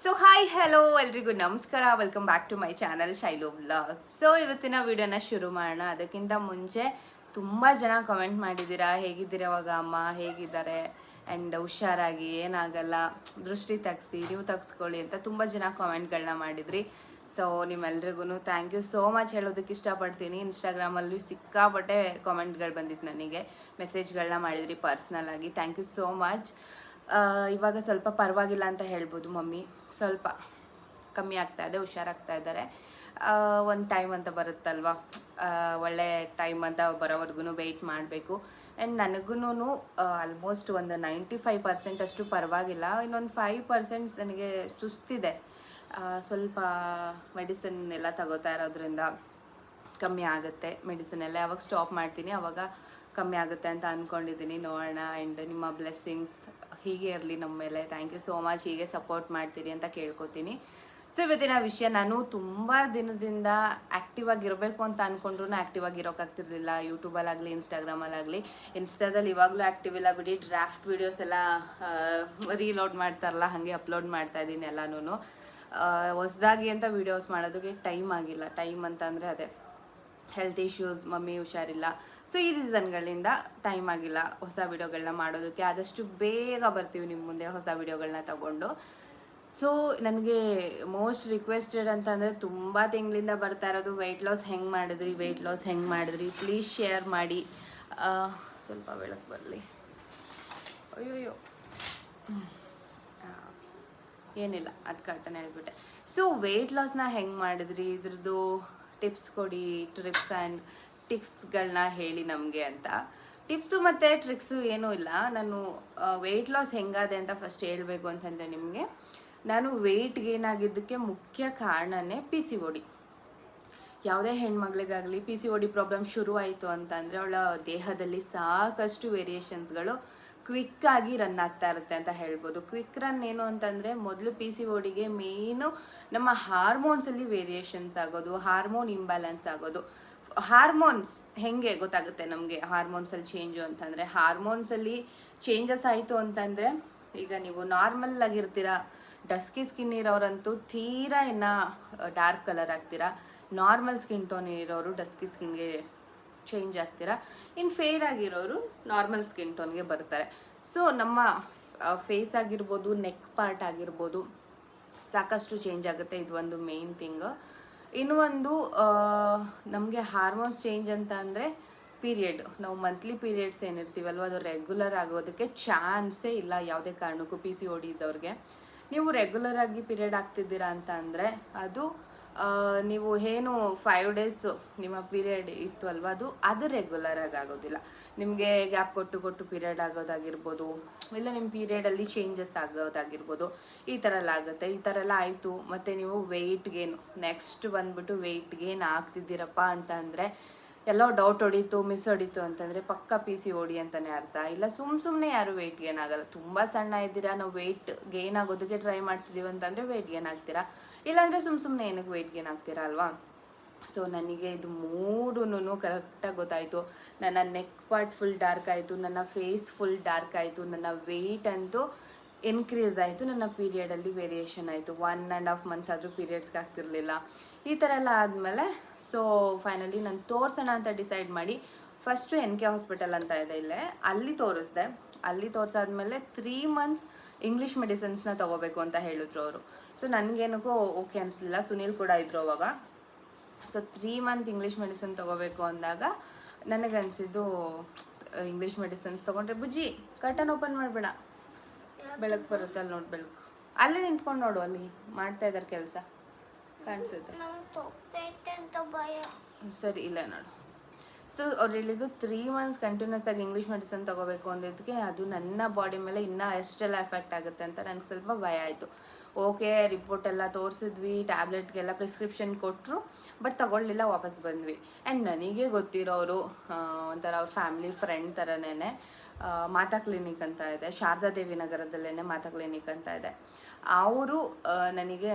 So hi hello ಎಲ್ರಿಗೂ. ನಮಸ್ಕಾರ. Welcome back to my channel Shailu blog so ಇವತ್ತಿನ ವಿಡಿಯೋನ ಶುರು ಮಾಡೋಣ. ಅದಕ್ಕಿಂತ ಮುಂಚೆ ತುಂಬ ಜನ ಕಮೆಂಟ್ ಮಾಡಿದ್ದೀರಾ? ಹೇಗಿದ್ದೀರಾ ಅವಾಗ ಅಮ್ಮ? ಹೇಗಿದ್ದಾರೆ? ಆ್ಯಂಡ್ ಹುಷಾರಾಗಿ? ಏನಾಗಲ್ಲ? ದೃಷ್ಟಿ ತಗ್ಸಿ, ನೀವು ತಗ್ಸ್ಕೊಳ್ಳಿ ಅಂತ ತುಂಬ ಜನ ಕಾಮೆಂಟ್ಗಳನ್ನ ಮಾಡಿದ್ರಿ. ಸೊ ನಿಮ್ಮೆಲ್ರಿಗೂ ಥ್ಯಾಂಕ್ ಯು ಸೋ ಮಚ್ ಹೇಳೋದಕ್ಕೆ ಇಷ್ಟಪಡ್ತೀನಿ. ಇನ್ಸ್ಟಾಗ್ರಾಮಲ್ಲೂ ಸಿಕ್ಕಾಪಟ್ಟೆ ಕಾಮೆಂಟ್ಗಳು ಬಂದಿತ್ತು ನನಗೆ. ಮೆಸೇಜ್ಗಳನ್ನ ಮಾಡಿದ್ರಿ ಪರ್ಸ್ನಲ್ ಆಗಿ. ಥ್ಯಾಂಕ್ ಯು ಸೋ ಮಚ್ ಇವಾಗ ಸ್ವಲ್ಪ ಪರವಾಗಿಲ್ಲ ಅಂತ ಹೇಳ್ಬೋದು ಮಮ್ಮಿ. ಸ್ವಲ್ಪ ಕಮ್ಮಿ ಆಗ್ತಾ ಇದೆ, ಹುಷಾರಾಗ್ತಾ ಇದ್ದಾರೆ. ಒಂದು ಟೈಮ್ ಅಂತ ಬರುತ್ತಲ್ವ? ಒಳ್ಳೆ ಟೈಮ್ ಅಂತ ಬರೋವರೆಗೂ ವೆಯ್ಟ್ ಮಾಡಬೇಕು. ಆ್ಯಂಡ್ ನನಗೂ ಆಲ್ಮೋಸ್ಟ್ ಒಂದು ನೈಂಟಿ ಫೈವ್ ಪರ್ಸೆಂಟ್ ಅಷ್ಟು ಪರವಾಗಿಲ್ಲ. ಇನ್ನೊಂದು ಫೈವ್ ಪರ್ಸೆಂಟ್ ನನಗೆ ಸುಸ್ತಿದೆ. ಸ್ವಲ್ಪ ಮೆಡಿಸಿನ್ ಎಲ್ಲ ತಗೋತಾ ಇರೋದ್ರಿಂದ ಕಮ್ಮಿ ಆಗುತ್ತೆ. ಮೆಡಿಸಿನ್ ಎಲ್ಲ ಯಾವಾಗ ಸ್ಟಾಪ್ ಮಾಡ್ತೀನಿ ಆವಾಗ ಕಮ್ಮಿ ಆಗುತ್ತೆ ಅಂತ ಅಂದ್ಕೊಂಡಿದ್ದೀನಿ ನೋಡೋಣ ಆ್ಯಂಡ್ ನಿಮ್ಮ ಬ್ಲೆಸ್ಸಿಂಗ್ಸ್ ಹೀಗೆ ಇರಲಿ ನಮ್ಮ ಮೇಲೆ. ಥ್ಯಾಂಕ್ ಯು ಸೋ ಮಚ್ ಹೀಗೆ ಸಪೋರ್ಟ್ ಮಾಡ್ತೀರಿ ಅಂತ ಕೇಳ್ಕೊತೀನಿ. ಸೊ ಇವತ್ತಿನ ವಿಷಯ ನಾನು ತುಂಬ ದಿನದಿಂದ ಆ್ಯಕ್ಟಿವ್ ಆಗಿರಬೇಕು ಅಂತ ಅಂದ್ಕೊಂಡ್ರೂ ಆ್ಯಕ್ಟಿವ್ ಆಗಿರೋಕ್ಕಾಗ್ತಿರ್ಲಿಲ್ಲ ಯೂಟ್ಯೂಬಲ್ಲಾಗಲಿ ಇನ್ಸ್ಟಾಗ್ರಾಮಲ್ಲಾಗಲಿ ಇನ್ಸ್ಟಾದಲ್ಲಿ ಇವಾಗಲೂ ಆ್ಯಕ್ಟಿವ್ ಇಲ್ಲ ಬಿಡಿ. ಡ್ರಾಫ್ಟ್ ವೀಡಿಯೋಸ್ ಎಲ್ಲ ರೀಲೋಡ್ ಮಾಡ್ತಾರಲ್ಲ, ಹಾಗೆ ಅಪ್ಲೋಡ್ ಮಾಡ್ತಾ ಇದ್ದೀನಿ ಎಲ್ಲನೂ ಹೊಸ್ದಾಗಿ ಅಂತ ವೀಡಿಯೋಸ್ ಮಾಡೋದಕ್ಕೆ ಟೈಮ್ ಆಗಿಲ್ಲ. ಟೈಮ್ ಅಂತಂದರೆ ಅದೇ. ಹೆಲ್ತ್ ಇಶ್ಯೂಸ್ ಮಮ್ಮಿ ಹುಷಾರಿಲ್ಲ. ಸೊ ಈ ರೀಸನ್ಗಳಿಂದ ಟೈಮ್ ಆಗಿಲ್ಲ ಹೊಸ ವಿಡಿಯೋಗಳನ್ನ ಮಾಡೋದಕ್ಕೆ. ಆದಷ್ಟು ಬೇಗ ಬರ್ತೀವಿ ನಿಮ್ಮ ಮುಂದೆ ಹೊಸ ವಿಡಿಯೋಗಳನ್ನ ತಗೊಂಡು. ಸೊ ನನಗೆ ಮೋಸ್ಟ್ ರಿಕ್ವೆಸ್ಟೆಡ್ ಅಂತಂದರೆ ತುಂಬ ತಿಂಗಳಿಂದ ಬರ್ತಾ ಇರೋದು ವೆಯ್ಟ್ ಲಾಸ್ ಹೆಂಗೆ ಮಾಡಿದ್ರಿ ವೆಯ್ಟ್ ಲಾಸ್ ಹೆಂಗೆ ಮಾಡಿದ್ರಿ? ಪ್ಲೀಸ್ ಶೇರ್ ಮಾಡಿ. ಸ್ವಲ್ಪ ಬೆಳಕು ಬರಲಿ. ಅಯ್ಯೋಯ್ಯೋ. ಏನಿಲ್ಲ ಅದು ಕರೆಕ್ಟನ್ನು ಹೇಳ್ಬಿಟ್ಟೆ ಸೊ ವೆಯ್ಟ್ ಲಾಸ್ನ ಹೆಂಗೆ ಮಾಡಿದ್ರಿ? ಇದ್ರದ್ದು ಟಿಪ್ಸ್ ಕೊಡಿ ಟ್ರಿಪ್ಸ್ ಆ್ಯಂಡ್ ಟಿಪ್ಸ್ಗಳನ್ನ ಹೇಳಿ ನಮಗೆ ಅಂತ. ಟಿಪ್ಸು ಮತ್ತು ಟ್ರಿಕ್ಸು ಏನೂ ಇಲ್ಲ. ನಾನು ವೆಯ್ಟ್ ಲಾಸ್ ಹೆಂಗಾದೆ ಅಂತ ಫಸ್ಟ್ ಹೇಳಬೇಕು ಅಂತಂದರೆ ನಿಮಗೆ, ನಾನು ವೆಯ್ಟ್ ಗೇನ್ ಆಗಿದ್ದಕ್ಕೆ ಮುಖ್ಯ ಕಾರಣನೇ ಪಿ ಸಿ ಓಡಿ ಯಾವುದೇ ಹೆಣ್ಮಗಳಿಗಾಗಲಿ P C O D problem ಶುರು ಆಯಿತು ಅಂತಂದರೆ ಅವಳ ದೇಹದಲ್ಲಿ ಸಾಕಷ್ಟು ವೇರಿಯೇಷನ್ಸ್ಗಳು ಕ್ವಿಕ್ ಆಗಿ ರನ್ ಆಗ್ತಾ ಇರುತ್ತೆ ಅಂತ ಹೇಳ್ಬೋದು. ಕ್ವಿಕ್ ರನ್ ಏನು ಅಂತಂದರೆ ಮೊದಲು ಪಿ ಸಿ ಓಡಿಗೆ ಮೇಯ್ನು ನಮ್ಮ ಹಾರ್ಮೋನ್ಸಲ್ಲಿ ವೇರಿಯೇಷನ್ಸ್ ಆಗೋದು ಹಾರ್ಮೋನ್ ಇಂಬ್ಯಾಲೆನ್ಸ್ ಆಗೋದು. ಹಾರ್ಮೋನ್ಸ್ ಹೆಂಗೆ ಗೊತ್ತಾಗುತ್ತೆ ನಮಗೆ ಹಾರ್ಮೋನ್ಸಲ್ಲಿ ಚೇಂಜು ಅಂತಂದರೆ? ಹಾರ್ಮೋನ್ಸಲ್ಲಿ ಚೇಂಜಸ್ ಆಯಿತು ಅಂತಂದರೆ ಈಗ ನೀವು ನಾರ್ಮಲ್ ಆಗಿರ್ತೀರ ಡಸ್ಕಿ ಸ್ಕಿನ್ ಇರೋರಂತೂ ತೀರಾ ಇನ್ನು ಡಾರ್ಕ್ ಕಲರ್ ಆಗ್ತೀರಾ. ನಾರ್ಮಲ್ ಸ್ಕಿನ್ ಟೋನ್ ಇರೋರು ಡಸ್ಕಿ ಸ್ಕಿನ್ಗೆ ಚೇಂಜ್ ಆಗ್ತೀರಾ? ಇನ್ನು ಫೇರ್ ಆಗಿರೋರು ನಾರ್ಮಲ್ ಸ್ಕಿನ್ ಟೋನ್ಗೆ ಬರ್ತಾರೆ. ಸೊ ನಮ್ಮ ಫೇಸ್ ಆಗಿರ್ಬೋದು ನೆಕ್ ಪಾರ್ಟ್ ಆಗಿರ್ಬೋದು, ಸಾಕಷ್ಟು ಚೇಂಜ್ ಆಗುತ್ತೆ. ಇದು ಒಂದು ಮೇನ್ ಥಿಂಗ್ ಇನ್ನು ಒಂದು ನಮಗೆ ಹಾರ್ಮೋನ್ಸ್ ಚೇಂಜ್ ಅಂತ ಅಂದರೆ ಪೀರಿಯಡ್ ನಾವು ಮಂತ್ಲಿ ಪೀರಿಯಡ್ಸ್ ಏನಿರ್ತೀವಲ್ವ, ಅದು ರೆಗ್ಯುಲರ್ ಆಗೋದಕ್ಕೆ ಚಾನ್ಸೇ ಇಲ್ಲ ಯಾವುದೇ ಕಾರಣಕ್ಕೂ ಪಿ ಸಿ ಓಡಿ ಇದ್ದವ್ರಿಗೆ. ನೀವು ರೆಗ್ಯುಲರ್ ಆಗಿ ಪೀರಿಯಡ್ ಆಗ್ತಿದ್ದೀರಾ ಅಂತ ಅಂದರೆ ಅದು ನೀವು ಏನು ಫೈವ್ ಡೇಸ್ ನಿಮ್ಮ ಪೀರಿಯಡ್ ಇತ್ತು ಅಲ್ವಾ, ಅದು ಅದು ರೆಗ್ಯುಲರ್ ಆಗಿ ಆಗೋದಿಲ್ಲ. ನಿಮಗೆ ಗ್ಯಾಪ್ ಕೊಟ್ಟು ಕೊಟ್ಟು ಪೀರಿಯಡ್ ಆಗೋದಾಗಿರ್ಬೋದು, ಇಲ್ಲ ನಿಮ್ಮ ಪೀರಿಯಡಲ್ಲಿ ಚೇಂಜಸ್ ಆಗೋದಾಗಿರ್ಬೋದು, ಈ ಥರ ಎಲ್ಲ ಆಗುತ್ತೆ, ಈ ಥರ ಎಲ್ಲ ಆಯಿತು, ಮತ್ತು ನೀವು ವೆಯ್ಟ್ ಗೇನು ನೆಕ್ಸ್ಟ್ ಬಂದ್ಬಿಟ್ಟು ವೆಯ್ಟ್ ಗೇನ್ ಆಗ್ತಿದ್ದೀರಪ್ಪ ಅಂತ ಅಂದರೆ, ಎಲ್ಲೋ ಡೌಟ್ ಹೊಡೀತು ಮಿಸ್ ಹೊಡೀತು ಅಂತಂದರೆ ಪಕ್ಕ ಪಿ ಸಿ ಓಡಿ ಅಂತಲೇ ಅರ್ಥ. ಇಲ್ಲ ಸುಮ್ಮ ಸುಮ್ಮನೆ ಯಾರು ವೆಯ್ಟ್ ಗೇನ್ ಆಗಲ್ಲ. ತುಂಬ ಸಣ್ಣ ಇದ್ದೀರಾ, ನಾವು ವೆಯ್ಟ್ ಗೇನ್ ಆಗೋದಕ್ಕೆ ಟ್ರೈ ಮಾಡ್ತಿದ್ದೀವಿ ಅಂತಂದರೆ ವೆಯ್ಟ್ ಗೇನ್ ಆಗ್ತೀರಾ? ಇಲ್ಲಾಂದರೆ ಸುಮ್ಮ ಸುಮ್ಮನೆ ಏನಕ್ಕೆ ವೆಯ್ಟ್ ಗೇನ್ ಆಗ್ತೀರಾ ಅಲ್ವಾ ಸೊ ನನಗೆ ಇದು ಮೂರೂ ಕರೆಕ್ಟಾಗಿ ಗೊತ್ತಾಯಿತು. ನನ್ನ ನೆಕ್ ಪಾರ್ಟ್ ಫುಲ್ ಡಾರ್ಕ್ ಆಯಿತು, ನನ್ನ ಫೇಸ್ ಫುಲ್ ಡಾರ್ಕ್ ಆಯಿತು, ನನ್ನ ವೆಯ್ಟ್ ಅಂತೂ ಇನ್ಕ್ರೀಸ್ ಆಯಿತು, ನನ್ನ ಪೀರಿಯಡಲ್ಲಿ ವೇರಿಯೇಷನ್ ಆಯಿತು. ಒನ್ ಆ್ಯಂಡ್ ಹಾಫ್ ಮಂತ್ ಆದರೂ ಪೀರಿಯಡ್ಸ್ಗೆ ಆಗ್ತಿರ್ಲಿಲ್ಲ. ಈ ಥರ ಎಲ್ಲ ಆದಮೇಲೆ ಸೊ ಫೈನಲಿ ನಾನು ತೋರಿಸೋಣ ಅಂತ ಡಿಸೈಡ್ ಮಾಡಿ ಫಸ್ಟು ಎನ್ ಕೆ ಹಾಸ್ಪಿಟಲ್ ಅಂತ ಇದೆ ಇಲ್ಲೇ. ಅಲ್ಲಿ ತೋರಿಸ್ದೆ. ಅಲ್ಲಿ ತೋರಿಸಾದ್ಮೇಲೆ ತ್ರೀ ಮಂತ್ಸ್ ಇಂಗ್ಲೀಷ್ ಮೆಡಿಸಿನ್ಸ್ನ ತೊಗೋಬೇಕು ಅಂತ ಹೇಳಿದ್ರು ಅವರು. ಸೊ ನನಗೇನಕ್ಕೂ ಓಕೆ ಅನಿಸ್ಲಿಲ್ಲ. ಸುನೀಲ್ ಕೂಡ ಇದ್ರು ಅವಾಗ. So three month English medicine ತೊಗೋಬೇಕು ಅಂದಾಗ ನನಗನ್ಸಿದ್ದು ಇಂಗ್ಲೀಷ್ ಮೆಡಿಸಿನ್ಸ್ ತೊಗೊಂಡ್ರೆ ಬುಜ್ಜಿ ಕರ್ಟನ್ ಓಪನ್ ಮಾಡಬೇಡ. ಬೆಳಕು ಬರುತ್ತೆ ಅಲ್ಲಿ ನೋಡಿ ಬೆಳಕು. ಅಲ್ಲೇ ನಿಂತ್ಕೊಂಡು ನೋಡು ಅಲ್ಲಿ ಮಾಡ್ತಾ ಇದ್ದಾರೆ ಕೆಲಸ. ಕಾಣಿಸುತ್ತೆ. ಸರಿ ಇಲ್ಲ ನೋಡು. ಸೊ ಅವ್ರು ಹೇಳಿದ್ದು ತ್ರೀ ಮಂತ್ಸ್ ಕಂಟಿನ್ಯೂಸ್ ಆಗಿ ಇಂಗ್ಲೀಷ್ ಮೆಡಿಸನ್ ತೊಗೋಬೇಕು ಅಂದಿದ್ದಕ್ಕೆ ಅದು ನನ್ನ ಬಾಡಿ ಮೇಲೆ ಇನ್ನೂ ಎಷ್ಟೆಲ್ಲ ಎಫೆಕ್ಟ್ ಆಗುತ್ತೆ ಅಂತ ನನಗೆ ಸ್ವಲ್ಪ ಭಯ ಆಯಿತು. ಓಕೆ ರಿಪೋರ್ಟ್ ಎಲ್ಲ ತೋರಿಸಿದ್ವಿ ಟ್ಯಾಬ್ಲೆಟ್ಗೆಲ್ಲ ಪ್ರಿಸ್ಕ್ರಿಪ್ಷನ್ ಕೊಟ್ಟರು ಬಟ್ ತಗೊಳ್ಳಿಲ್ಲ, ವಾಪಸ್ ಬಂದ್ವಿ. ಆ್ಯಂಡ್ ನನಗೆ ಗೊತ್ತಿರೋರು ಒಂಥರ ಅವ್ರ ಫ್ಯಾಮಿಲಿ ಫ್ರೆಂಡ್ ಥರನೇ ಮಾತಾ ಕ್ಲಿನಿಕ್ ಅಂತ ಇದೆ, ಶಾರದಾ ದೇವಿ ನಗರದಲ್ಲೇ ಮಾತಾ ಕ್ಲಿನಿಕ್ ಅಂತ ಇದೆ. ಅವರು ನನಗೆ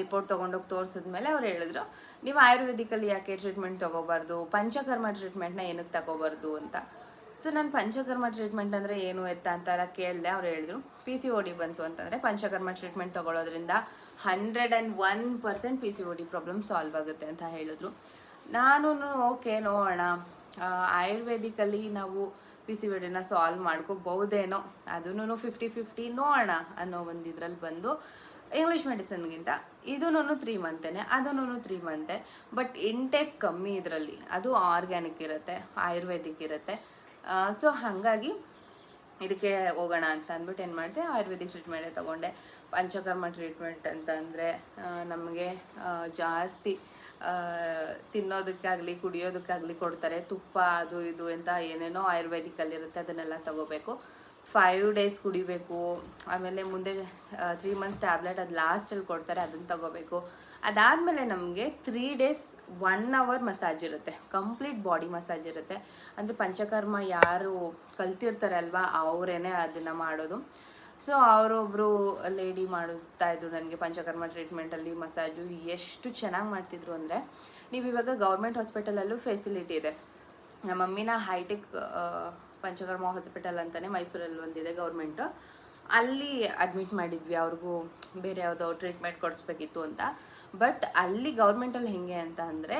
ರಿಪೋರ್ಟ್ ತೊಗೊಂಡೋಗಿ ತೋರಿಸಿದ್ಮೇಲೆ ಅವ್ರು ಹೇಳಿದ್ರು, ನೀವು ಆಯುರ್ವೇದಿಕಲ್ಲಿ ಯಾಕೆ ಟ್ರೀಟ್ಮೆಂಟ್ ತೊಗೋಬಾರ್ದು? ಪಂಚಕರ್ಮ ಟ್ರೀಟ್ಮೆಂಟ್ನ ಏನಕ್ಕೆ ತಗೋಬಾರ್ದು? ಅಂತ. ಸೊ ನಾನು ಪಂಚಕರ್ಮ ಟ್ರೀಟ್ಮೆಂಟ್ ಅಂದರೆ ಏನು ಎತ್ತ ಅಂತೆಲ್ಲ ಕೇಳಿದೆ. ಅವ್ರು ಹೇಳಿದ್ರು ಪಿ ಸಿ ಡಿ ಬಂತು ಅಂತಂದರೆ panchakarma treatment ತೊಗೊಳೋದ್ರಿಂದ hundred and one percent P C D problem solve ಆಗುತ್ತೆ ಅಂತ ಹೇಳಿದ್ರು. ನಾನು ಓಕೆ ನೋಡೋಣ. ಆಯುರ್ವೇದಿಕಲ್ಲಿ ನಾವು ಪಿ ಸಿ ಡಿನ ಸಾಲ್ವ್ ಮಾಡ್ಕೋಬಹುದೇನೋ, ಅದನ್ನು ಫಿಫ್ಟಿ ಫಿಫ್ಟಿ ನೋಡೋಣ ಅನ್ನೋ ಒಂದು ಇದರಲ್ಲಿ ಬಂದು ಇಂಗ್ಲೀಷ್ ಮೆಡಿಸನ್ಗಿಂತ ಇದೂ ತ್ರೀ ಮಂತೇನೆ ಅದೂ ತ್ರೀ ಮಂತೆ ಬಟ್ ಇಂಟೇಕ್ ಕಮ್ಮಿ ಇದರಲ್ಲಿ, ಅದು ಆರ್ಗ್ಯಾನಿಕ್ ಇರುತ್ತೆ, ಆಯುರ್ವೇದಿಕ್ ಇರುತ್ತೆ. ಸೊ ಹಾಗಾಗಿ ಇದಕ್ಕೆ ಹೋಗೋಣ ಅಂತ ಅಂದ್ಬಿಟ್ಟು ಏನು ಮಾಡಿದೆ, ಆಯುರ್ವೇದಿಕ್ ಟ್ರೀಟ್ಮೆಂಟೇ ತೊಗೊಂಡೆ. ಪಂಚಕರ್ಮ ಟ್ರೀಟ್ಮೆಂಟ್ ಅಂತಂದರೆ ನಮಗೆ ಜಾಸ್ತಿ ತಿನ್ನೋದಕ್ಕಾಗಲಿ, ಕುಡಿಯೋದಕ್ಕಾಗಲಿ ಕೊಡ್ತಾರೆ. ತುಪ್ಪ, ಅದು ಇದು ಅಂತ ಏನೇನೋ ಆಯುರ್ವೇದಿಕಲ್ಲಿರುತ್ತೆ ಅದನ್ನೆಲ್ಲ ತಗೋಬೇಕು. ಫೈವ್ ಡೇಸ್ ಕುಡಿಬೇಕು, ಆಮೇಲೆ ಮುಂದೆ ತ್ರೀ ಮಂತ್ಸ್ ಟ್ಯಾಬ್ಲೆಟ್ ಅದು ಲಾಸ್ಟಲ್ಲಿ ಕೊಡ್ತಾರೆ ಅದನ್ನು ತಗೋಬೇಕು. ಅದಾದಮೇಲೆ ನಮಗೆ three days one hour massage ಇರುತ್ತೆ. ಕಂಪ್ಲೀಟ್ ಬಾಡಿ ಮಸಾಜ್ ಇರುತ್ತೆ. ಅಂದರೆ ಪಂಚಕರ್ಮ ಯಾರು ಕಲ್ತಿರ್ತಾರೆ ಅಲ್ವಾ, ಅವರೇನೆ ಅದನ್ನು ಮಾಡೋದು. ಸೊ ಅವರೊಬ್ಬರು ಲೇಡಿ ಮಾಡುತ್ತಾ ಇದ್ರು ನನಗೆ ಪಂಚಕರ್ಮ ಟ್ರೀಟ್ಮೆಂಟಲ್ಲಿ ಮಸಾಜು ಎಷ್ಟು ಚೆನ್ನಾಗಿ ಮಾಡ್ತಿದ್ರು ಅಂದರೆ, ನೀವು ಇವಾಗ ಗೌರ್ಮೆಂಟ್ ಹಾಸ್ಪಿಟಲಲ್ಲೂ ಫೆಸಿಲಿಟಿ ಇದೆ. ನಮ್ಮ ಮಮ್ಮಿನ ಹೈಟೆಕ್ ಪಂಚಕರ್ಮ ಹಾಸ್ಪಿಟಲ್ ಅಂತಲೇ ಮೈಸೂರಲ್ಲಿ ಒಂದಿದೆ ಗೌರ್ಮೆಂಟು ಅಲ್ಲಿ ಅಡ್ಮಿಟ್ ಮಾಡಿದ್ವಿ ಅವ್ರಿಗೂ ಬೇರೆ ಯಾವುದೋ ಟ್ರೀಟ್ಮೆಂಟ್ ಕೊಡಿಸ್ಬೇಕಿತ್ತು ಅಂತ. ಬಟ್ ಅಲ್ಲಿ ಗೌರ್ಮೆಂಟಲ್ಲಿ ಹೆಂಗೆ ಅಂತ ಅಂದರೆ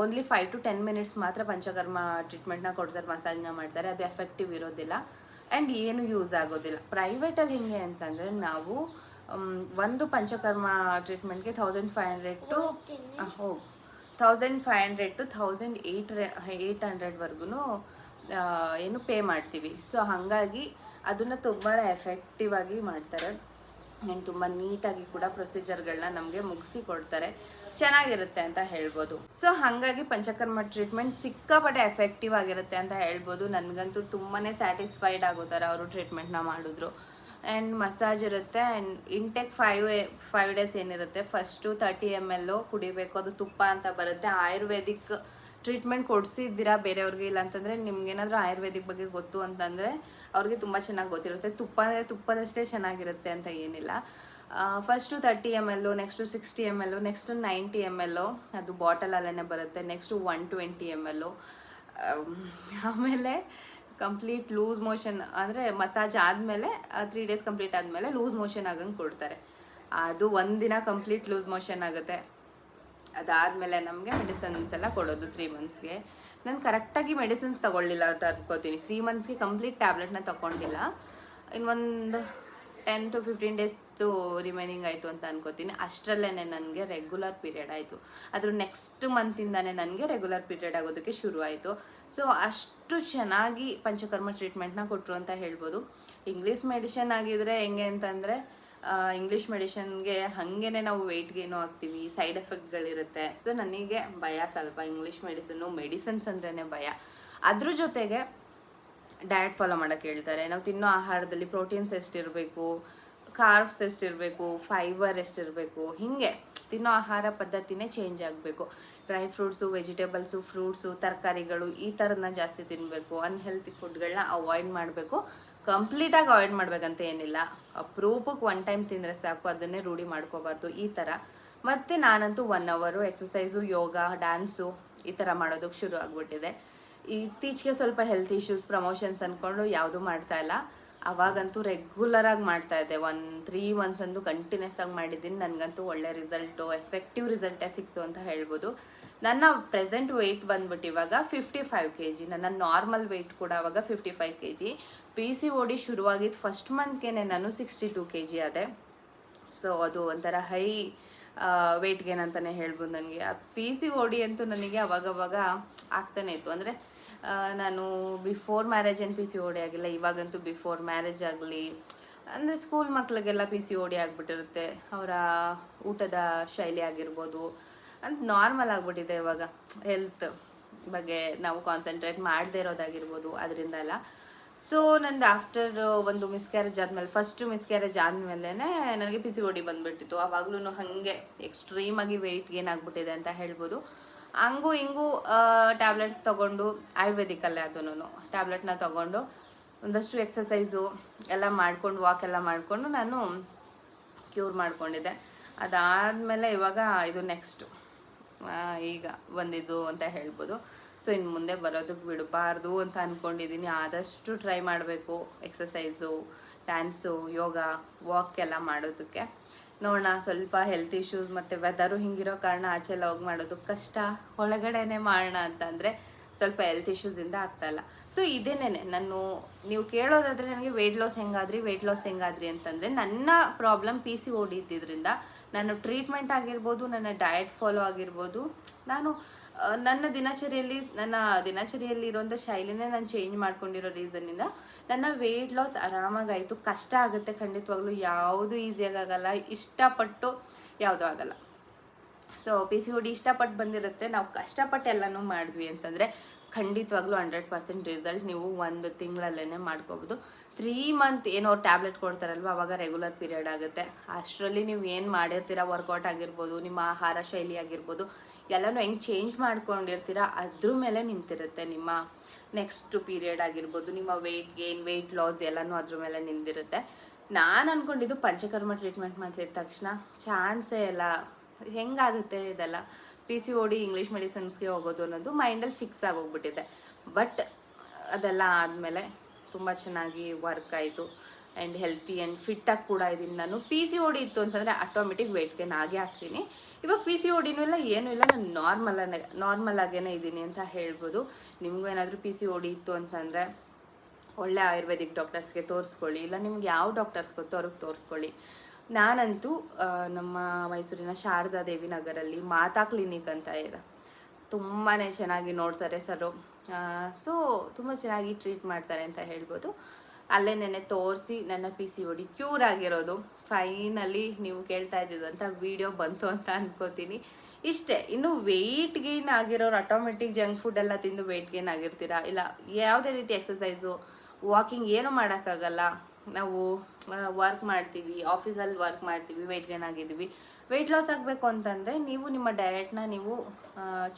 only five to ten minutes ಮಾತ್ರ ಪಂಚಕರ್ಮ ಟ್ರೀಟ್ಮೆಂಟ್ನ ಕೊಡ್ತಾರೆ ಮಸಾಜ್ನ ಮಾಡ್ತಾರೆ. ಅದು ಎಫೆಕ್ಟಿವ್ ಇರೋದಿಲ್ಲ. ಆ್ಯಂಡ್ ಏನು ಯೂಸ್ ಆಗೋದಿಲ್ಲ. ಪ್ರೈವೇಟಲ್ಲಿ ಹೆಂಗೆ ಅಂತಂದರೆ ನಾವು ಒಂದು ಪಂಚಕರ್ಮ ಟ್ರೀಟ್ಮೆಂಟ್ಗೆ ಥೌಸಂಡ್ ಫೈವ್ ಹಂಡ್ರೆಡ್ ಟು ಹೋಗಿ. Thousand five hundred to thousand eight eight ಹಂಡ್ರೆಡ್ವರೆಗೂ ಏನು ಪೇ ಮಾಡ್ತೀವಿ. ಸೊ ಹಾಗಾಗಿ ಅದನ್ನು ತುಂಬ ಎಫೆಕ್ಟಿವ್ ಆಗಿ ಮಾಡ್ತಾರೆ. ಆ್ಯಂಡ್ ತುಂಬ ನೀಟಾಗಿ ಕೂಡ ಪ್ರೊಸೀಜರ್ಗಳನ್ನ ನಮಗೆ ಮುಗಿಸಿ ಕೊಡ್ತಾರೆ. ಚೆನ್ನಾಗಿರುತ್ತೆ ಅಂತ ಹೇಳ್ಬೋದು. ಸೊ ಹಾಗಾಗಿ ಪಂಚಕರ್ಮ ಟ್ರೀಟ್ಮೆಂಟ್ ಸಿಕ್ಕಾಪಟ್ಟೆ ಎಫೆಕ್ಟಿವ್ ಆಗಿರುತ್ತೆ ಅಂತ ಹೇಳ್ಬೋದು. ನನಗಂತೂ ತುಂಬಾ ಸ್ಯಾಟಿಸ್ಫೈಡ್ ಆಗೋ ಥರ ಅವರು ಟ್ರೀಟ್ಮೆಂಟ್ನ ಮಾಡಿದ್ರು. ಆ್ಯಂಡ್ ಮಸಾಜ್ ಇರುತ್ತೆ. And intake five five days ಏನಿರುತ್ತೆ? ಫಸ್ಟು ತರ್ಟಿ ಎಂ ಎಲ್ಲು ಕುಡಿಬೇಕು. ಅದು ತುಪ್ಪ ಅಂತ ಬರುತ್ತೆ. ಆಯುರ್ವೇದಿಕ್ ಟ್ರೀಟ್ಮೆಂಟ್ ಕೊಡಿಸಿದ್ದೀರಾ ಬೇರೆಯವ್ರಿಗೆ ಇಲ್ಲ ಅಂತಂದರೆ ನಿಮ್ಗೇನಾದರೂ ಆಯುರ್ವೇದಿಕ್ ಬಗ್ಗೆ ಗೊತ್ತು ಅಂತಂದರೆ ಅವ್ರಿಗೆ ತುಂಬ ಚೆನ್ನಾಗಿ ಗೊತ್ತಿರುತ್ತೆ. ತುಪ್ಪ ಅಂದರೆ ತುಪ್ಪದಷ್ಟೇ ಚೆನ್ನಾಗಿರುತ್ತೆ ಅಂತ ಏನಿಲ್ಲ. First thirty M L next sixty M L next ninety M L ಅದು ಬಾಟಲಲ್ಲೇ ಬರುತ್ತೆ. Next one twenty M L ಆಮೇಲೆ ಕಂಪ್ಲೀಟ್ ಲೂಸ್ ಮೋಷನ್ ಅಂದರೆ ಮಸಾಜ್ ಆದಮೇಲೆ ತ್ರೀ ಡೇಸ್ ಕಂಪ್ಲೀಟ್ ಆದಮೇಲೆ ಲೂಸ್ ಮೋಷನ್ ಆಗಂಗೆ ಕೊಡ್ತಾರೆ. ಅದು ಒಂದಿನ ಕಂಪ್ಲೀಟ್ ಲೂಸ್ ಮೋಷನ್ ಆಗುತ್ತೆ. ಅದಾದಮೇಲೆ ನಮಗೆ ಮೆಡಿಸನ್ಸ್ ಎಲ್ಲ ಕೊಡೋದು ತ್ರೀ ಮಂತ್ಸ್ಗೆ ನಾನು ಕರೆಕ್ಟಾಗಿ ಮೆಡಿಸಿನ್ಸ್ ತೊಗೊಳ್ಳಿಲ್ಲ ಅಂತ ಅನ್ಕೋತೀನಿ. ತ್ರೀ ಮಂತ್ಸ್ಗೆ ಕಂಪ್ಲೀಟ್ ಟ್ಯಾಬ್ಲೆಟ್ನ ತೊಗೊಂಡಿಲ್ಲ. ಇನ್ನೊಂದು ಟೆನ್ ಟು ಫಿಫ್ಟೀನ್ ಡೇಸ್ದು ರಿಮೈನಿಂಗ್ ಆಯಿತು ಅಂತ ಅನ್ಕೋತೀನಿ. ಅಷ್ಟರಲ್ಲೇ ನನಗೆ ರೆಗ್ಯುಲರ್ ಪೀರಿಯಡ್ ಆಯಿತು. ಅದ್ರ ನೆಕ್ಸ್ಟ್ ಮಂತಿಂದಾನೇ ನನಗೆ ರೆಗ್ಯುಲರ್ ಪೀರಿಯಡ್ ಆಗೋದಕ್ಕೆ ಶುರು ಆಯಿತು. ಸೊ ಅಷ್ಟು ಚೆನ್ನಾಗಿ ಪಂಚಕರ್ಮ ಟ್ರೀಟ್ಮೆಂಟ್ನ ಕೊಟ್ಟರು ಅಂತ ಹೇಳ್ಬೋದು. ಇಂಗ್ಲೀಷ್ ಮೆಡಿಷನ್ ಆಗಿದ್ರೆ ಹೆಂಗೆ ಅಂತಂದರೆ ಇಂಗ್ಲೀಷ್ ಮೆಡಿಷನ್ಗೆ ಹಾಗೇನೆ ನಾವು ವೆಯ್ಟ್ ಗೇನು ಆಗ್ತೀವಿ ಸೈಡ್ ಎಫೆಕ್ಟ್ಗಳಿರುತ್ತೆ ಸೊ ನನಗೆ ಭಯ ಸ್ವಲ್ಪ ಇಂಗ್ಲೀಷ್ ಮೆಡಿಸನ್ನು ಮೆಡಿಸನ್ಸ್ ಅಂದ್ರೇ ಭಯ. ಅದ್ರ ಜೊತೆಗೆ ಡಯಟ್ ಫಾಲೋ ಮಾಡೋಕ್ಕೆ ಹೇಳ್ತಾರೆ. ನಾವು ತಿನ್ನೋ ಆಹಾರದಲ್ಲಿ ಪ್ರೋಟೀನ್ಸ್ ಎಷ್ಟಿರಬೇಕು ಕಾರ್ಬ್ಸ್ ಎಷ್ಟಿರಬೇಕು ಫೈಬರ್ ಎಷ್ಟಿರಬೇಕು, ಹೀಗೆ ತಿನ್ನೋ ಆಹಾರ ಪದ್ಧತಿನೇ ಚೇಂಜ್ ಆಗಬೇಕು. ಡ್ರೈ ಫ್ರೂಟ್ಸು ವೆಜಿಟೇಬಲ್ಸು ಫ್ರೂಟ್ಸು ತರಕಾರಿಗಳು ಈ ಥರದನ್ನ ಜಾಸ್ತಿ ತಿನ್ನಬೇಕು ಅನ್ಹೆಲ್ತಿ ಫುಡ್ಗಳನ್ನ ಅವಾಯ್ಡ್ ಮಾಡಬೇಕು. ಕಂಪ್ಲೀಟಾಗಿ ಅವಾಯ್ಡ್ ಮಾಡ್ಬೇಕಂತ ಏನಿಲ್ಲ. ಅಪ್ರೂಪಕ್ಕೆ ಒನ್ ಟೈಮ್ ತಿಂದರೆ ಸಾಕು, ಅದನ್ನೇ ರೂಢಿ ಮಾಡ್ಕೋಬಾರ್ದು ಈ ಥರ ಮತ್ತು ನಾನಂತೂ ಒನ್ ಅವರು ಎಕ್ಸಸೈಸು ಯೋಗ ಡ್ಯಾನ್ಸು ಈ ಥರ ಮಾಡೋದಕ್ಕೆ ಶುರು ಆಗಿಬಿಟ್ಟಿದೆ. ಇತ್ತೀಚೆಗೆ ಸ್ವಲ್ಪ ಹೆಲ್ತ್ ಇಶ್ಯೂಸ್ ಪ್ರಮೋಷನ್ಸ್ ಅಂದ್ಕೊಂಡು ಯಾವುದೂ ಮಾಡ್ತಾ ಇಲ್ಲ. ಅವಾಗಂತೂ ರೆಗ್ಯುಲರಾಗಿ ಮಾಡ್ತಾ ಇದ್ದೆ. ಒನ್ ತ್ರೀ ಮಂತ್ಸ್ ಅಂದು ಕಂಟಿನ್ಯೂಸ್ ಆಗಿ ಮಾಡಿದ್ದೀನಿ. ನನಗಂತೂ ಒಳ್ಳೆ ರಿಸಲ್ಟು ಎಫೆಕ್ಟಿವ್ ರಿಸಲ್ಟೇ ಸಿಕ್ತು ಅಂತ ಹೇಳ್ಬೋದು. ನನ್ನ ಪ್ರೆಸೆಂಟ್ ವೆಯ್ಟ್ ಬಂದ್ಬಿಟ್ಟು ಇವಾಗ ಫಿಫ್ಟಿ ಫೈವ್ ಕೆ ಜಿ ನನ್ನ ನಾರ್ಮಲ್ ವೆಯ್ಟ್ ಕೂಡ ಅವಾಗ fifty five K G P C O D ಶುರುವಾಗಿದ್ದು ಫಸ್ಟ್ ಮಂತ್ಗೆ ನಾನು ಸಿಕ್ಸ್ಟಿ ಟು ಕೆ ಜಿ ಅದೇ ಸೊ ಅದು ಒಂಥರ ಹೈ ವೆಯ್ಟ್ ಗೇನ್ ಅಂತಲೇ ಹೇಳ್ಬೋದು ನನಗೆ. ಪಿ ಸಿ ಓಡಿ ಅಂತೂ ನನಗೆ ಅವಾಗವಾಗ ಆಗ್ತಾನೆ ಇತ್ತು. ಅಂದರೆ ನಾನು ಬಿಫೋರ್ ಮ್ಯಾರೇಜ್ ಏನು ಪಿ ಸಿ ಓಡಿ ಆಗಿಲ್ಲ, ಇವಾಗಂತೂ ಬಿಫೋರ್ ಮ್ಯಾರೇಜ್ ಆಗಲಿ, ಅಂದರೆ ಸ್ಕೂಲ್ ಮಕ್ಕಳಿಗೆಲ್ಲ ಪಿ ಸಿ ಓಡಿ ಆಗಿಬಿಟ್ಟಿರುತ್ತೆ. ಅವರ ಊಟದ ಶೈಲಿ ಆಗಿರ್ಬೋದು, ಅಂತ ನಾರ್ಮಲ್ ಆಗಿಬಿಟ್ಟಿದೆ ಇವಾಗ. ಹೆಲ್ತ್ ಬಗ್ಗೆ ನಾವು ಕಾನ್ಸಂಟ್ರೇಟ್ ಮಾಡದೇ ಇರೋದಾಗಿರ್ಬೋದು, ಅದರಿಂದ ಎಲ್ಲ ಸೊ ನಂದು ಆಫ್ಟರ್ ಒಂದು ಮಿಸ್ಕ್ಯಾರೇಜ್ ಆದಮೇಲೆ ಫಸ್ಟು ಮಿಸ್ಕ್ಯಾರೇಜ್ ಆದಮೇಲೆ ನನಗೆ ಪಿ ಸಿ ಓಡಿ ಬಂದುಬಿಟ್ಟಿತ್ತು. ಆವಾಗಲೂ ಹಾಗೆ ಎಕ್ಸ್ಟ್ರೀಮಾಗಿ ವೆಯ್ಟ್ ಗೇನ್ ಆಗಿಬಿಟ್ಟಿದೆ ಅಂತ ಹೇಳ್ಬೋದು. ಹಂಗೂ ಹಿಂಗೂ ಟ್ಯಾಬ್ಲೆಟ್ಸ್ ತೊಗೊಂಡು, ಆಯುರ್ವೇದಿಕಲ್ಲೇ ಅದನ್ನು ಟ್ಯಾಬ್ಲೆಟ್ನ ತೊಗೊಂಡು, ಒಂದಷ್ಟು ಎಕ್ಸಸೈಸು ಎಲ್ಲ ಮಾಡ್ಕೊಂಡು ವಾಕ್ ಎಲ್ಲ ಮಾಡಿಕೊಂಡು ನಾನು ಕ್ಯೂರ್ ಮಾಡ್ಕೊಂಡಿದ್ದೆ. ಅದಾದಮೇಲೆ ಇವಾಗ ಇದು ನೆಕ್ಸ್ಟು ಈಗ ಬಂದಿದ್ದು ಅಂತ ಹೇಳ್ಬೋದು. ಸೊ ಇನ್ನು ಮುಂದೆ ಬರೋದಕ್ಕೆ ಬಿಡಬಾರ್ದು ಅಂತ ಅಂದ್ಕೊಂಡಿದ್ದೀನಿ ಆದಷ್ಟು ಟ್ರೈ ಮಾಡಬೇಕು ಎಕ್ಸಸೈಸು ಡ್ಯಾನ್ಸು ಯೋಗ ವಾಕ್ ಎಲ್ಲ ಮಾಡೋದಕ್ಕೆ. ನೋಡೋಣ, ಸ್ವಲ್ಪ ಹೆಲ್ತ್ ಇಶ್ಯೂಸ್ ಮತ್ತು ವೆದರು ಹಿಂಗಿರೋ ಕಾರಣ ಆಚೆ ಹೋಗಿ ಮಾಡೋದು ಕಷ್ಟ. ಒಳಗಡೆನೆ ಮಾಡೋಣ ಅಂತಂದರೆ ಸ್ವಲ್ಪ ಹೆಲ್ತ್ ಇಶ್ಯೂಸಿಂದ ಆಗ್ತಾಯಿಲ್ಲ ಸೊ ಇದೇನೇ ನಾನು, ನೀವು ಕೇಳೋದಾದರೆ ನನಗೆ ವೆಯ್ಟ್ ಲಾಸ್ ಹೆಂಗಾದ್ರಿ ವೆಯ್ಟ್ ಲಾಸ್ ಹೆಂಗಾದ್ರಿ ಅಂತಂದರೆ ನನ್ನ ಪ್ರಾಬ್ಲಮ್ ಪಿ ಸಿ ಓಡಿದ್ದಿದ್ರಿಂದ ನಾನು ಟ್ರೀಟ್ಮೆಂಟ್ ಆಗಿರ್ಬೋದು, ನನ್ನ ಡಯಟ್ ಫಾಲೋ ಆಗಿರ್ಬೋದು, ನಾನು ನನ್ನ ದಿನಚರಿಯಲ್ಲಿ ನನ್ನ ದಿನಚರಿಯಲ್ಲಿ ಇರುವಂಥ ಶೈಲಿನೇ ನಾನು ಚೇಂಜ್ ಮಾಡ್ಕೊಂಡಿರೋ ರೀಸನ್ನಿಂದ ನನ್ನ ವೆಯ್ಟ್ ಲಾಸ್ ಆರಾಮಾಗಾಯಿತು. ಕಷ್ಟ ಆಗುತ್ತೆ ಖಂಡಿತವಾಗ್ಲೂ. ಯಾವುದು ಈಸಿಯಾಗಿ ಆಗಲ್ಲ. ಇಷ್ಟಪಟ್ಟು ಯಾವುದೂ ಆಗಲ್ಲ. ಸೊ ಪಿ ಸಿ ಡಿ ಇಷ್ಟಪಟ್ಟು ಬಂದಿರುತ್ತೆ. ನಾವು ಕಷ್ಟಪಟ್ಟು ಎಲ್ಲನೂ ಮಾಡಿದ್ವಿ ಅಂತಂದರೆ ಖಂಡಿತವಾಗ್ಲೂ ಹಂಡ್ರೆಡ್ ಪರ್ಸೆಂಟ್ ರಿಸಲ್ಟ್ ನೀವು ಒಂದು ತಿಂಗಳಲ್ಲೇ ಮಾಡ್ಕೋಬೋದು. ತ್ರೀ ಮಂತ್ ಏನೋ ಟ್ಯಾಬ್ಲೆಟ್ ಕೊಡ್ತಾರಲ್ವ? ಅವಾಗ ರೆಗ್ಯುಲರ್ ಪೀರಿಯಡ್ ಆಗುತ್ತೆ. ಅಷ್ಟರಲ್ಲಿ ನೀವು ಏನು ಮಾಡಿರ್ತೀರ? ವರ್ಕೌಟ್ ಆಗಿರ್ಬೋದು, ನಿಮ್ಮ ಆಹಾರ ಶೈಲಿ ಆಗಿರ್ಬೋದು ಎಲ್ಲನೂ ಹೆಂಗೆ ಚೇಂಜ್ ಮಾಡ್ಕೊಂಡಿರ್ತೀರ, ಅದ್ರ ಮೇಲೆ ನಿಂತಿರುತ್ತೆ ನಿಮ್ಮ ನೆಕ್ಸ್ಟ್ ಪೀರಿಯಡ್ ಆಗಿರ್ಬೋದು, ನಿಮ್ಮ ವೆಯ್ಟ್ ಗೇನ್ ವೆಯ್ಟ್ ಲಾಸ್ ಎಲ್ಲನೂ ಅದ್ರ ಮೇಲೆ ನಿಂತಿರುತ್ತೆ. ನಾನು ಅಂದ್ಕೊಂಡಿದ್ದು ಪಂಚಕರ್ಮ ಟ್ರೀಟ್ಮೆಂಟ್ ಮಾಡಿಸಿದ ತಕ್ಷಣ ಚಾನ್ಸೇ ಇಲ್ಲ. ಹೆಂಗಾಗುತ್ತೆ ಇದೆಲ್ಲ? P C O D English ಮೆಡಿಸಿನ್ಸ್ಗೆ ಹೋಗೋದು ಅನ್ನೋದು ಮೈಂಡಲ್ಲಿ ಫಿಕ್ಸ್ ಆಗೋಗ್ಬಿಟ್ಟಿದೆ. ಬಟ್ ಅದೆಲ್ಲ ಆದಮೇಲೆ ತುಂಬ ಚೆನ್ನಾಗಿ ವರ್ಕ್ ಆಯಿತು. ಆ್ಯಂಡ್ ಹೆಲ್ತಿ ಆ್ಯಂಡ್ ಫಿಟ್ಟಾಗಿ ಕೂಡ ಇದ್ದೀನಿ ನಾನು. ಪಿ ಸಿ ಓಡಿ ಇತ್ತು ಅಂತಂದರೆ ಆಟೋಮೆಟಿಕ್ ವೆಯ್ಟ್ ಗೇನ್ ಆಗೇ ಆಗ್ತೀನಿ ಇವಾಗ ಪಿ ಸಿ ಓಡಿನೂ ಡಿನೂ ಇಲ್ಲ, ಏನೂ ಇಲ್ಲ, ನಾನು ನಾರ್ಮಲ್ ನಾರ್ಮಲ್ ಆಗೇನೆ ಇದ್ದೀನಿ ಅಂತ ಹೇಳ್ಬೋದು. ನಿಮಗೂ ಏನಾದರೂ ಪಿ ಸಿ ಓಡಿ ಇತ್ತು ಅಂತಂದರೆ ಒಳ್ಳೆ ಆಯುರ್ವೇದಿಕ್ ಡಾಕ್ಟರ್ಸ್ಗೆ ತೋರಿಸ್ಕೊಳ್ಳಿ, ಇಲ್ಲ ನಿಮ್ಗೆ ಯಾವ ಡಾಕ್ಟರ್ಸ್ ಗೊತ್ತೋ ಅವ್ರಿಗೆ ತೋರಿಸ್ಕೊಳ್ಳಿ. ನಾನಂತೂ ನಮ್ಮ ಮೈಸೂರಿನ ಶಾರದಾ ದೇವಿ ನಗರಲ್ಲಿ ಮಾತಾ ಕ್ಲಿನಿಕ್ ಅಂತ ಇದೆ. ತುಂಬಾ ಚೆನ್ನಾಗಿ ನೋಡ್ತಾರೆ ಸರು ಸೊ ತುಂಬ ಚೆನ್ನಾಗಿ ಟ್ರೀಟ್ ಮಾಡ್ತಾರೆ ಅಂತ ಹೇಳ್ಬೋದು. ಅಲ್ಲೇ ನೆನೆ ತೋರಿಸಿ ನನ್ನ P C O D cure ಆಗಿರೋದು. ಫೈನಲಿ ನೀವು ಕೇಳ್ತಾ ಇದ್ದಿದ್ದಂಥ ವಿಡಿಯೋ ಬಂತು ಅಂತ ಅನ್ಕೋತೀನಿ. ಇಷ್ಟೇ, ಇನ್ನು ವೆಯ್ಟ್ ಗೇನ್ ಆಗಿರೋರು ಆಟೋಮೆಟಿಕ್ ಜಂಕ್ ಫುಡ್ ಎಲ್ಲ ತಿಂದು ವೆಯ್ಟ್ ಗೇನ್ ಆಗಿರ್ತೀರಾ? ಇಲ್ಲ, ಯಾವುದೇ ರೀತಿ ಎಕ್ಸಸೈಸು ವಾಕಿಂಗ್ ಏನೂ ಮಾಡೋಕ್ಕಾಗಲ್ಲ. ನಾವು ವರ್ಕ್ ಮಾಡ್ತೀವಿ ಆಫೀಸಲ್ಲಿ ವರ್ಕ್ ಮಾಡ್ತೀವಿ ವೆಯ್ಟ್ ಗೇನ್ ಆಗಿದ್ದೀವಿ. ವೆಯ್ಟ್ ಲಾಸ್ ಆಗಬೇಕು ಅಂತಂದರೆ ನೀವು ನಿಮ್ಮ ಡಯಟ್ನ ನೀವು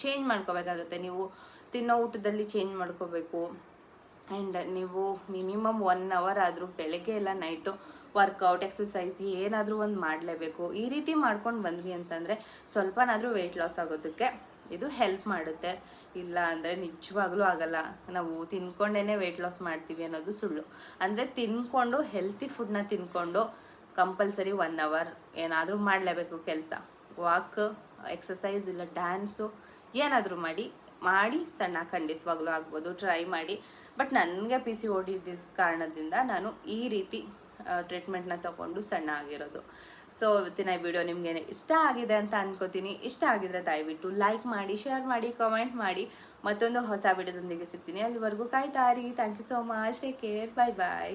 ಚೇಂಜ್ ಮಾಡ್ಕೋಬೇಕಾಗುತ್ತೆ. ನೀವು ತಿನ್ನೋ ಊಟದಲ್ಲಿ ಚೇಂಜ್ ಮಾಡ್ಕೋಬೇಕು. ಆ್ಯಂಡ್ ನೀವು ಮಿನಿಮಮ್ ಒನ್ ಅವರ್ ಆದರೂ ಬೆಳಗ್ಗೆ ಇಲ್ಲ ನೈಟು ವರ್ಕೌಟ್ ಎಕ್ಸಸೈಸ್ ಏನಾದರೂ ಒಂದು ಮಾಡಲೇಬೇಕು. ಈ ರೀತಿ ಮಾಡ್ಕೊಂಡು ಬಂದ್ವಿ ಅಂತಂದರೆ ಸ್ವಲ್ಪನಾದರೂ ವೆಯ್ಟ್ ಲಾಸ್ ಆಗೋದಕ್ಕೆ ಇದು ಹೆಲ್ಪ್ ಮಾಡುತ್ತೆ. ಇಲ್ಲ ಅಂದರೆ ನಿಜವಾಗ್ಲೂ ಆಗಲ್ಲ. ನಾವು ತಿನ್ಕೊಂಡೇ ವೆಯ್ಟ್ ಲಾಸ್ ಮಾಡ್ತೀವಿ ಅನ್ನೋದು ಸುಳ್ಳು. ಅಂದರೆ ತಿನ್ಕೊಂಡು ಹೆಲ್ತಿ ಫುಡ್ನ ತಿನ್ಕೊಂಡು ಕಂಪಲ್ಸರಿ ಒನ್ ಅವರ್ ಏನಾದರೂ ಮಾಡಲೇಬೇಕು ಕೆಲಸ. ವಾಕ್ ಎಕ್ಸಸೈಸ್ ಇಲ್ಲ ಡ್ಯಾನ್ಸು ಏನಾದರೂ ಮಾಡಿ ಮಾಡಿ ಸಣ್ಣ ಖಂಡಿತವಾಗ್ಲೂ ಆಗ್ಬೋದು. ಟ್ರೈ ಮಾಡಿ. ಬಟ್ ನನಗೆ ಪಿ ಸಿ ಓಡಿದ್ದ ಕಾರಣದಿಂದ ನಾನು ಈ ರೀತಿ ಟ್ರೀಟ್ಮೆಂಟ್ನ ತಗೊಂಡು ಸಣ್ಣ ಆಗಿರೋದು. ಸೊ ಇವತ್ತಿನ ವಿಡಿಯೋ ನಿಮಗೆ ಇಷ್ಟ ಆಗಿದೆ ಅಂತ ಅನ್ಕೋತೀನಿ. ಇಷ್ಟ ಆಗಿದ್ರೆ ದಯವಿಟ್ಟು ಲೈಕ್ ಮಾಡಿ ಶೇರ್ ಮಾಡಿ ಕಾಮೆಂಟ್ ಮಾಡಿ. ಮತ್ತೊಂದು ಹೊಸ ವಿಡಿಯೋದೊಂದಿಗೆ ಸಿಗ್ತೀನಿ. ಅಲ್ಲಿವರೆಗೂ ಕಾಯ್ತಾರಿ thank you so much take care bye bye